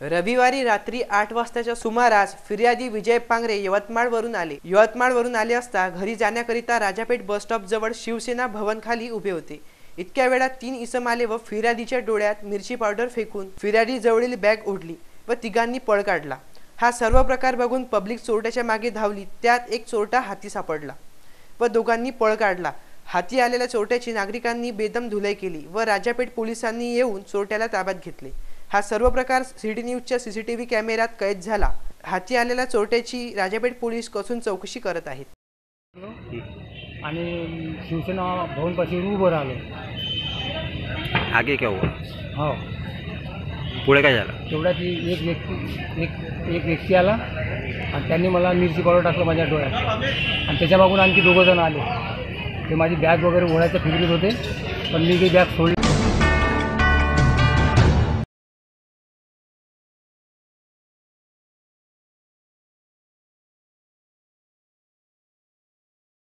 रविवारी रात्री आठ वाजताच्या सुमारास फिर्यादी विजय पांगरे यवतमाळवरून आले. यवतमाळवरून आले असता घरी जाण्याकरिता राजापेठ बस स्टॉप जवळ शिवसेना भवन खाली उभे होते. इतक्या वेळात तीन इसम आले व फिर्यादीच्या डोळ्यात मिरची पावडर फेकून फिर्यादी जवळील बॅग ओढली व तिघांनी पळ काढला. हा सर्व प्रकार बघून पब्लिक चोरट्याच्या मागे धावली. त्यात एक चोरटा हाती सापडला व दोघांनी पळ काढला. हाती आलेल्या चोरट्याची नागरिकांनी बेदम धुलाई केली व राजापेठ पोलिसांनी येऊन चोरट्याला ताब्यात घेतले. हा सर्व प्रकार सिटी न्यूजच्या सीसीटीव्ही कॅमेऱ्यात कैद झाला. हाती आलेल्या चोरट्याची राजापेठ पोलीस कसून चौकशी करत आहेत. आणि शिवसेना भवनपाशी उभं राहिलो. आगे क्या हुआ? हो. पुढे काय झालं? तेवढ्यात एक व्यक्ती एक एक व्यक्ती आला आणि त्यांनी मला मिरची पावडर टाकलं माझ्या डोळ्यात. आणि त्याच्या मागून आणखी दोघं जण आले. ते माझी बॅग वगैरे ओढायचं फिरत होते पण मी ती बॅग सोडली.